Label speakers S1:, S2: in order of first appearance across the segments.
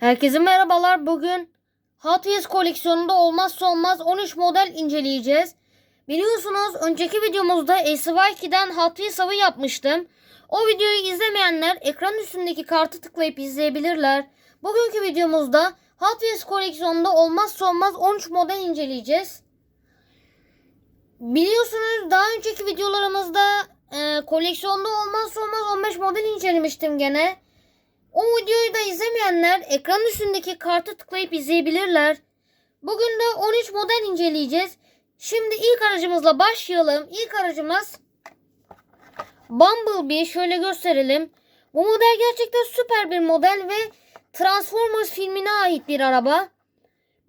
S1: Herkese merhabalar. Bugün Hot Wheels koleksiyonunda olmazsa olmaz 13 model inceleyeceğiz. Biliyorsunuz önceki videomuzda SY2'den Hot Wheels avı yapmıştım. O videoyu izlemeyenler ekran üstündeki kartı tıklayıp izleyebilirler. Bugünkü videomuzda Hot Wheels koleksiyonunda olmazsa olmaz 13 model inceleyeceğiz. Biliyorsunuz daha önceki videolarımızda e, koleksiyonda olmazsa olmaz 15 model incelemiştim gene. O videoyu da izlemeyenler ekran üstündeki kartı tıklayıp izleyebilirler. Bugün de 13 model inceleyeceğiz. Şimdi ilk aracımızla başlayalım. İlk aracımız Bumblebee. Şöyle gösterelim. Bu model gerçekten süper bir model ve Transformers filmine ait bir araba.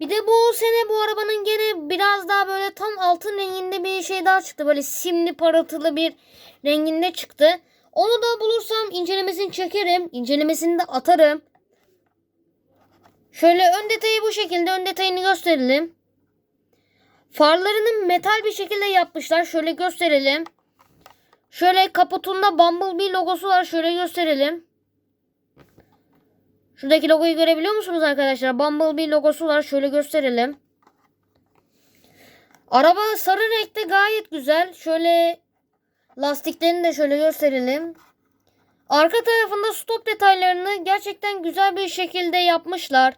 S1: Bir de bu sene bu arabanın gene biraz daha böyle tam altın renginde bir şey daha çıktı. Böyle simli parıltılı bir renginde çıktı. Onu da bulursam incelemesini çekerim. İncelemesini de atarım. Şöyle ön detayı bu şekilde ön detayını gösterelim. Farlarını metal bir şekilde yapmışlar. Şöyle gösterelim. Şöyle kaputunda Bumblebee logosu var. Şöyle gösterelim. Şuradaki logoyu görebiliyor musunuz arkadaşlar? Bumblebee logosu var. Şöyle gösterelim. Araba sarı renkte gayet güzel. Şöyle lastiklerini de şöyle gösterelim. Arka tarafında stop detaylarını gerçekten güzel bir şekilde yapmışlar.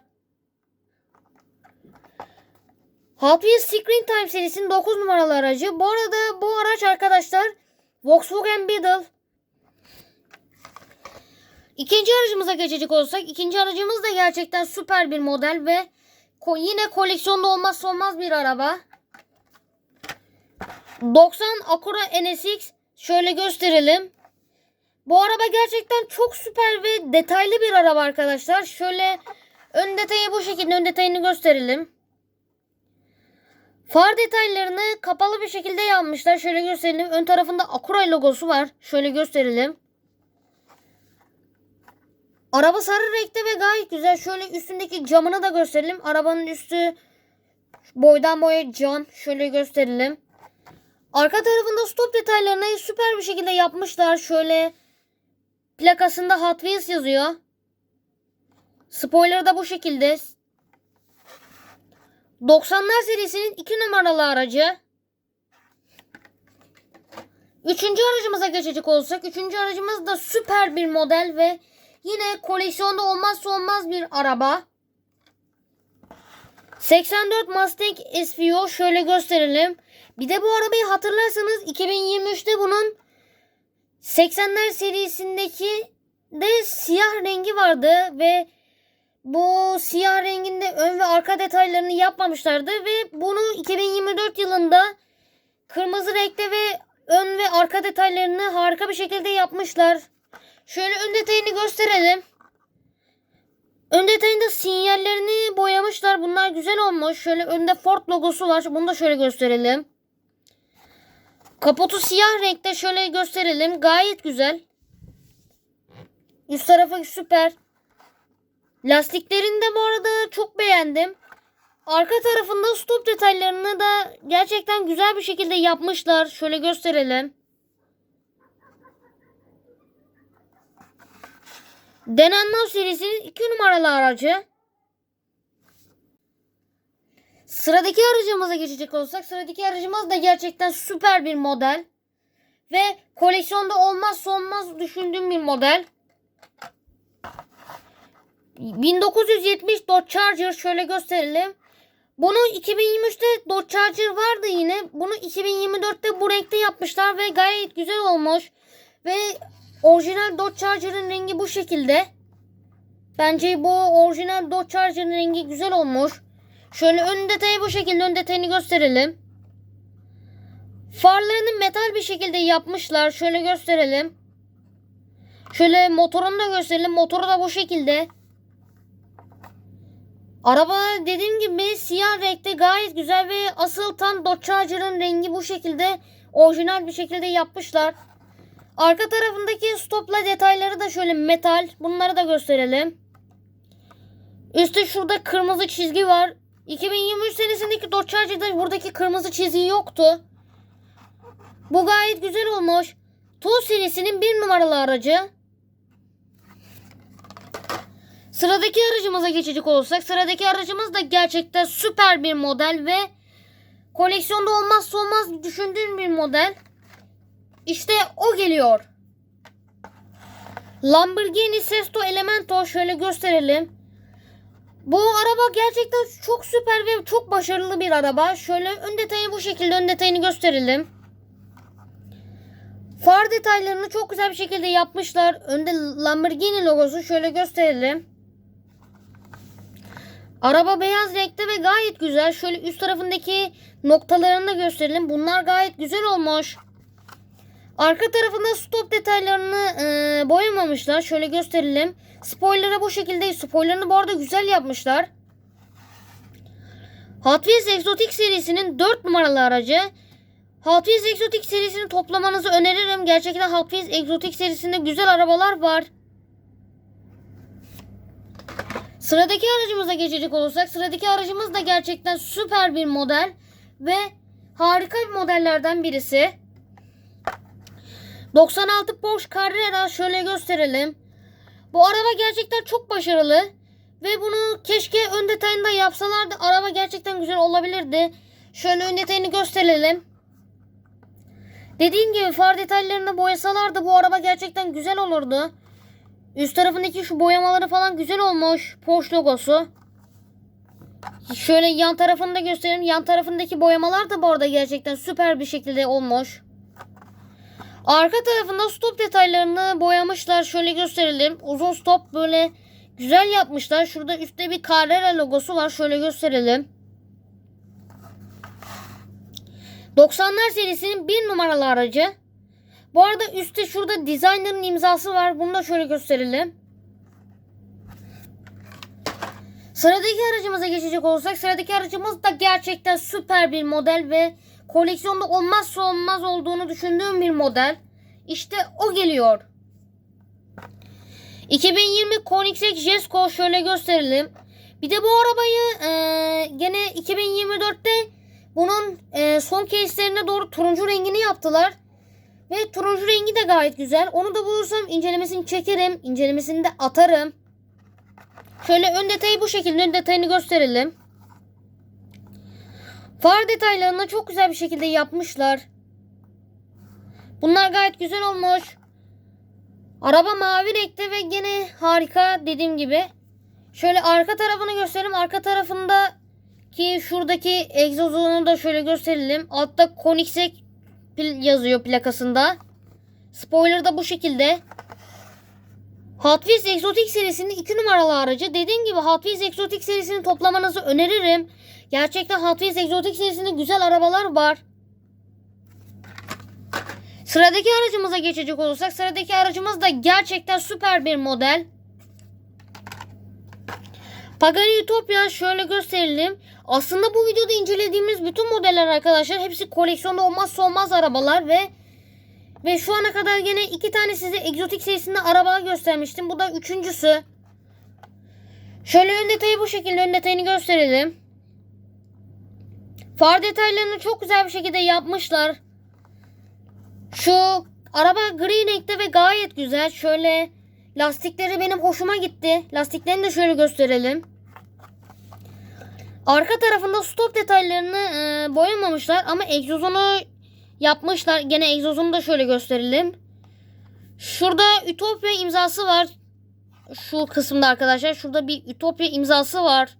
S1: Hot Wheels Screen Time serisinin 9 numaralı aracı. Bu arada bu araç arkadaşlar Volkswagen Beetle. İkinci aracımıza geçecek olsak ikinci aracımız da gerçekten süper bir model ve yine koleksiyonda olmazsa olmaz bir araba. 90 Acura NSX şöyle gösterelim. Bu araba gerçekten çok süper ve detaylı bir araba arkadaşlar. Şöyle ön detayı bu şekilde ön detayını gösterelim. Far detaylarını kapalı bir şekilde yapmışlar. Şöyle gösterelim. Ön tarafında Acura logosu var. Şöyle gösterelim. Araba sarı renkte ve gayet güzel. Şöyle üstündeki camını da gösterelim. Arabanın üstü boydan boya cam. Şöyle gösterelim. Arka tarafında stop detaylarını süper bir şekilde yapmışlar. Şöyle plakasında Hot Wheels yazıyor. Spoiler da bu şekilde. 90'lar serisinin 2 numaralı aracı. Üçüncü aracımıza geçecek olsak. Üçüncü aracımız da süper bir model ve yine koleksiyonda olmazsa olmaz bir araba. 84 Mustang SVO şöyle gösterelim. Bir de bu arabayı hatırlarsanız 2023'te bunun 80'ler serisindeki de siyah rengi vardı ve bu siyah renginde ön ve arka detaylarını yapmamışlardı ve bunu 2024 yılında kırmızı renkte ve ön ve arka detaylarını harika bir şekilde yapmışlar. Şöyle ön detayını gösterelim. Ön detayında sinyallerini boyamışlar. Bunlar güzel olmuş. Şöyle önde Ford logosu var. Bunu da şöyle gösterelim. Kaputu siyah renkte şöyle gösterelim. Gayet güzel. Üst tarafı süper. Lastiklerini de bu arada çok beğendim. Arka tarafında stop detaylarını da gerçekten güzel bir şekilde yapmışlar. Şöyle gösterelim. Denenmez serisinin 2 numaralı aracı. Sıradaki aracımıza geçecek olsak sıradaki aracımız da gerçekten süper bir model. Ve koleksiyonda olmazsa olmaz düşündüğüm bir model. 1970 Dodge Charger şöyle gösterelim. Bunu 2023'te Dodge Charger vardı yine. Bunu 2024'te bu renkte yapmışlar ve gayet güzel olmuş. Ve orijinal Dodge Charger'ın rengi bu şekilde. Bence bu orijinal Dodge Charger'ın rengi güzel olmuş. Şöyle ön detayı bu şekilde ön detayını gösterelim. Farlarını metal bir şekilde yapmışlar. Şöyle gösterelim. Şöyle motorunu da gösterelim. Motoru da bu şekilde. Araba dediğim gibi siyah renkte gayet güzel ve asıl tam Dodge Charger'ın rengi bu şekilde orijinal bir şekilde yapmışlar. Arka tarafındaki stopla detayları da şöyle metal. Bunları da gösterelim. Üstte şurada kırmızı çizgi var. 2023 senesindeki Dodge Charger'da buradaki kırmızı çizgi yoktu. Bu gayet güzel olmuş. Tool serisinin bir numaralı aracı. Sıradaki aracımıza geçecek olursak sıradaki aracımız da gerçekten süper bir model ve koleksiyonda olmazsa olmaz düşündüğüm bir model. İşte o geliyor. Lamborghini Sesto Elemento şöyle gösterelim. Bu araba gerçekten çok süper ve çok başarılı bir araba. Şöyle ön detayı bu şekilde ön detayını gösterelim. Far detaylarını çok güzel bir şekilde yapmışlar. Önde Lamborghini logosu şöyle gösterelim. Araba beyaz renkte ve gayet güzel. Şöyle üst tarafındaki noktalarını da gösterelim. Bunlar gayet güzel olmuş. Arka tarafında stop detaylarını e, boyamamışlar. Şöyle gösterelim. Spoiler'ı bu şekilde. Spoiler'ını bu arada güzel yapmışlar. Hot Wheels Exotic serisinin 4 numaralı aracı. Hot Wheels Exotic serisini toplamanızı öneririm. Gerçekten Hot Wheels Exotic serisinde güzel arabalar var. Sıradaki aracımıza geçecek olursak sıradaki aracımız da gerçekten süper bir model ve harika bir modellerden birisi. 96 Porsche Carrera şöyle gösterelim. Bu araba gerçekten çok başarılı ve bunu keşke ön detayında yapsalardı araba gerçekten güzel olabilirdi. Şöyle ön detayını gösterelim. Dediğim gibi far detaylarını boyasalardı bu araba gerçekten güzel olurdu. Üst tarafındaki şu boyamaları falan güzel olmuş. Porsche logosu. Şöyle yan tarafını da göstereyim. Yan tarafındaki boyamalar da bu arada gerçekten süper bir şekilde olmuş. Arka tarafında stop detaylarını boyamışlar. Şöyle gösterelim. Uzun stop böyle güzel yapmışlar. Şurada üstte bir Carrera logosu var. Şöyle gösterelim. 90'lar serisinin bir numaralı aracı. Bu arada üstte şurada designer'ın imzası var. Bunu da şöyle gösterelim. Sıradaki aracımıza geçecek olursak sıradaki aracımız da gerçekten süper bir model ve koleksiyonda olmazsa olmaz olduğunu düşündüğüm bir model. İşte o geliyor. 2020 Koenigsegg Jesko şöyle gösterelim. Bir de bu arabayı e, gene 2024'te bunun e, son case'lerine doğru turuncu rengini yaptılar. Ve turuncu rengi de gayet güzel. Onu da bulursam incelemesini çekerim. İncelemesini de atarım. Şöyle ön detayı bu şekilde ön detayını gösterelim. Far detaylarını çok güzel bir şekilde yapmışlar. Bunlar gayet güzel olmuş. Araba mavi renkte ve gene harika dediğim gibi. Şöyle arka tarafını gösterelim. Arka tarafında ki şuradaki egzozunu da şöyle gösterelim. Altta Koenigsegg pil yazıyor plakasında. Spoiler da bu şekilde. Hot Wheels Exotic serisinin 2 numaralı aracı. Dediğim gibi Hot Wheels Exotic serisini toplamanızı öneririm. Gerçekten Hot Wheels Exotic serisinde güzel arabalar var. Sıradaki aracımıza geçecek olursak sıradaki aracımız da gerçekten süper bir model. Pagani Utopia şöyle gösterelim. Aslında bu videoda incelediğimiz bütün modeller arkadaşlar hepsi koleksiyonda olmazsa olmaz arabalar ve ve şu ana kadar gene iki tane size egzotik serisinde araba göstermiştim. Bu da üçüncüsü. Şöyle ön detayı bu şekilde ön detayını gösterelim. Far detaylarını çok güzel bir şekilde yapmışlar. Şu araba gri renkte ve gayet güzel. Şöyle lastikleri benim hoşuma gitti. Lastiklerini de şöyle gösterelim. Arka tarafında stop detaylarını e, boyamamışlar ama egzozunu yapmışlar. Gene egzozunu da şöyle gösterelim. Şurada Ütopya imzası var. Şu kısımda arkadaşlar. Şurada bir Ütopya imzası var.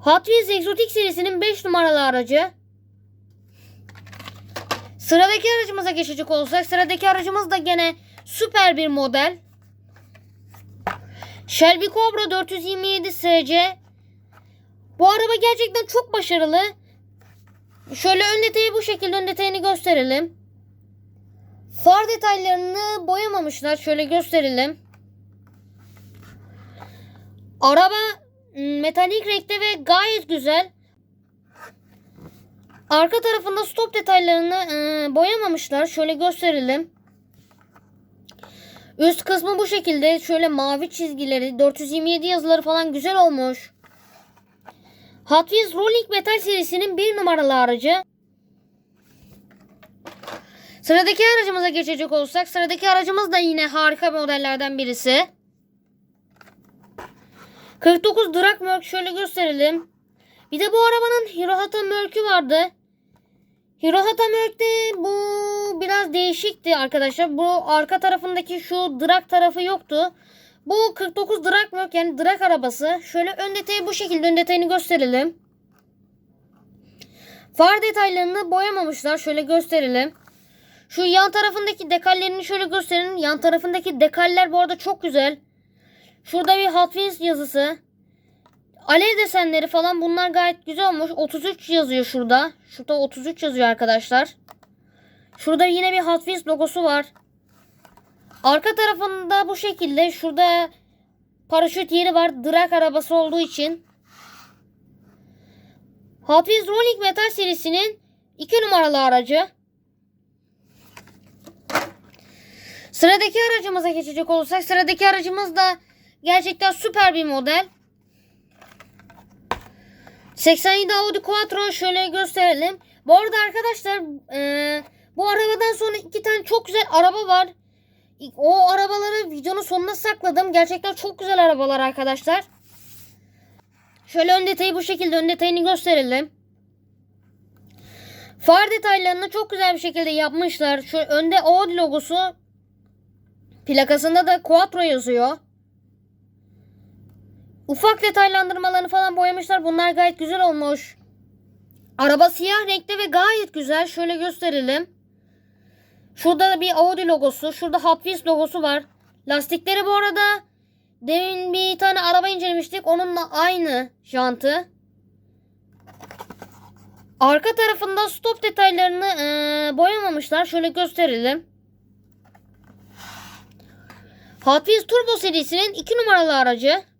S1: Hot Wheels Exotic serisinin 5 numaralı aracı. Sıradaki aracımıza geçecek olursak sıradaki aracımız da gene süper bir model. Shelby Cobra 427 SC. Bu araba gerçekten çok başarılı. Şöyle ön detayı bu şekilde ön detayını gösterelim. Far detaylarını boyamamışlar. Şöyle gösterelim. Araba metalik renkte ve gayet güzel. Arka tarafında stop detaylarını e, boyamamışlar. Şöyle gösterelim. Üst kısmı bu şekilde. Şöyle mavi çizgileri, 427 yazıları falan güzel olmuş. Hot Wheels Rolling Metal serisinin bir numaralı aracı. Sıradaki aracımıza geçecek olsak sıradaki aracımız da yine harika modellerden birisi. 49 Drakmark şöyle gösterelim. Bir de bu arabanın Hirohata Merc'ü vardı. Hirohata Merc'te bu biraz değişikti arkadaşlar. Bu arka tarafındaki şu drag tarafı yoktu. Bu 49 drag Merc yani drag arabası. Şöyle ön detayı bu şekilde ön detayını gösterelim. Far detaylarını boyamamışlar. Şöyle gösterelim. Şu yan tarafındaki dekallerini şöyle gösterin. Yan tarafındaki dekaller bu arada çok güzel. Şurada bir Hot Wheels yazısı. Alev desenleri falan bunlar gayet güzel olmuş. 33 yazıyor şurada. Şurada 33 yazıyor arkadaşlar. Şurada yine bir Hot Wheels logosu var. Arka tarafında bu şekilde. Şurada paraşüt yeri var. Drag arabası olduğu için. Hot Wheels Rolling Metal serisinin 2 numaralı aracı. Sıradaki aracımıza geçecek olursak sıradaki aracımız da gerçekten süper bir model. 87 Audi Quattro şöyle gösterelim. Bu arada arkadaşlar eee, bu arabadan sonra iki tane çok güzel araba var. O arabaları videonun sonuna sakladım. Gerçekten çok güzel arabalar arkadaşlar. Şöyle ön detayı bu şekilde ön detayını gösterelim. Far detaylarını çok güzel bir şekilde yapmışlar. Şu önde Audi logosu. Plakasında da Quattro yazıyor. Ufak detaylandırmalarını falan boyamışlar. Bunlar gayet güzel olmuş. Araba siyah renkte ve gayet güzel. Şöyle gösterelim. Şurada da bir Audi logosu. Şurada Hot Wheels logosu var. Lastikleri bu arada demin bir tane araba incelemiştik. Onunla aynı jantı. Arka tarafında stop detaylarını eee, boyamamışlar. Şöyle gösterelim. Hot Wheels Turbo serisinin 2 numaralı aracı.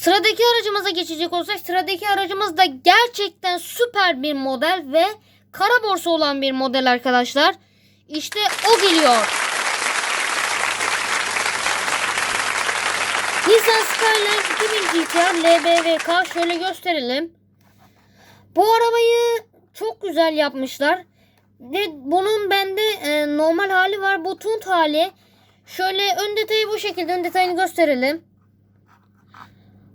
S1: Sıradaki aracımıza geçecek olsak sıradaki aracımız da gerçekten süper bir model ve kara borsa olan bir model arkadaşlar. İşte o geliyor. Nissan Skyline 2000 GTR LBVK şöyle gösterelim. Bu arabayı çok güzel yapmışlar. Ve bunun bende e, normal hali var. Bu tunt hali. Şöyle ön detayı bu şekilde ön detayını gösterelim.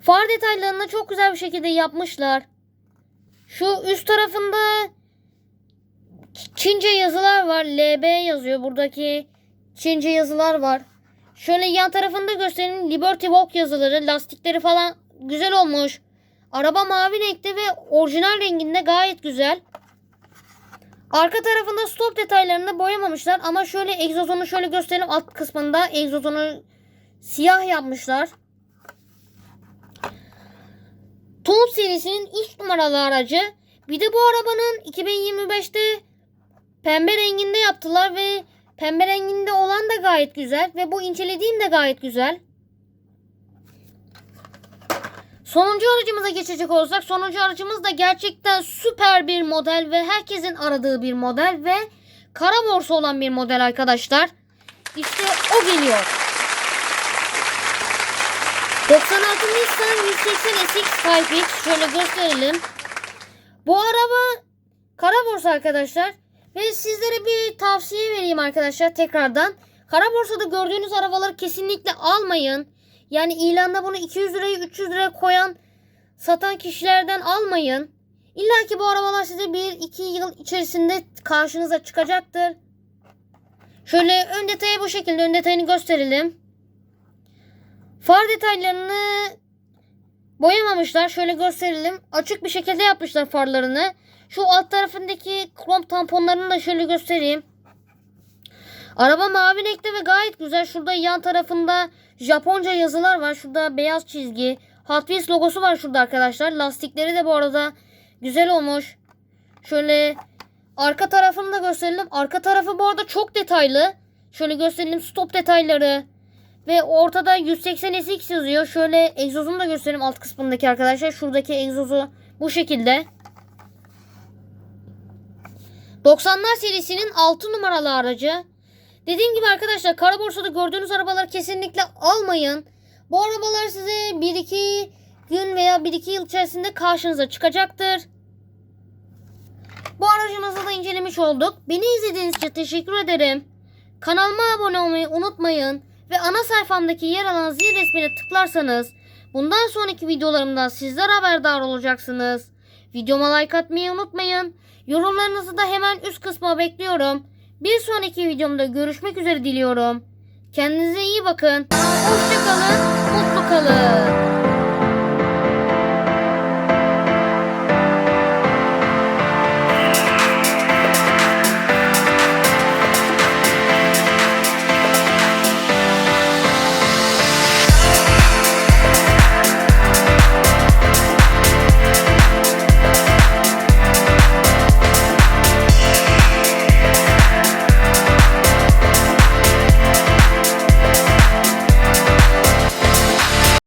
S1: Far detaylarını çok güzel bir şekilde yapmışlar. Şu üst tarafında Çince yazılar var. LB yazıyor. Buradaki Çince yazılar var. Şöyle yan tarafında göstereyim. Liberty Walk yazıları, lastikleri falan güzel olmuş. Araba mavi renkte ve orijinal renginde gayet güzel. Arka tarafında stop detaylarını boyamamışlar ama şöyle egzozunu şöyle gösterelim alt kısmında egzozunu siyah yapmışlar. Tom serisinin 3 numaralı aracı. Bir de bu arabanın 2025'te pembe renginde yaptılar ve pembe renginde olan da gayet güzel ve bu incelediğim de gayet güzel. Sonuncu aracımıza geçecek olursak sonuncu aracımız da gerçekten süper bir model ve herkesin aradığı bir model ve kara borsa olan bir model arkadaşlar. İşte o geliyor. 96 Nissan 180 SX Type X şöyle gösterelim. Bu araba kara borsa arkadaşlar. Ve sizlere bir tavsiye vereyim arkadaşlar tekrardan. Kara borsada gördüğünüz arabaları kesinlikle almayın. Yani ilanda bunu 200 liraya 300 liraya koyan satan kişilerden almayın. İlla ki bu arabalar size 1-2 yıl içerisinde karşınıza çıkacaktır. Şöyle ön detayı bu şekilde ön detayını gösterelim. Far detaylarını boyamamışlar. Şöyle gösterelim. Açık bir şekilde yapmışlar farlarını. Şu alt tarafındaki krom tamponlarını da şöyle göstereyim. Araba mavi renkte ve gayet güzel. Şurada yan tarafında Japonca yazılar var. Şurada beyaz çizgi. Hot Wheels logosu var şurada arkadaşlar. Lastikleri de bu arada güzel olmuş. Şöyle arka tarafını da gösterelim. Arka tarafı bu arada çok detaylı. Şöyle gösterelim stop detayları. Ve ortada 180 SX yazıyor. Şöyle egzozunu da göstereyim alt kısmındaki arkadaşlar. Şuradaki egzozu bu şekilde. 90'lar serisinin 6 numaralı aracı. Dediğim gibi arkadaşlar kara borsada gördüğünüz arabaları kesinlikle almayın. Bu arabalar size 1-2 gün veya 1-2 yıl içerisinde karşınıza çıkacaktır. Bu aracınızı da incelemiş olduk. Beni izlediğiniz için teşekkür ederim. Kanalıma abone olmayı unutmayın. Ve ana sayfamdaki yer alan zil resmine tıklarsanız bundan sonraki videolarımdan sizler haberdar olacaksınız. Videoma like atmayı unutmayın. Yorumlarınızı da hemen üst kısma bekliyorum. Bir sonraki videomda görüşmek üzere diliyorum. Kendinize iyi bakın. Hoşçakalın, mutlu kalın.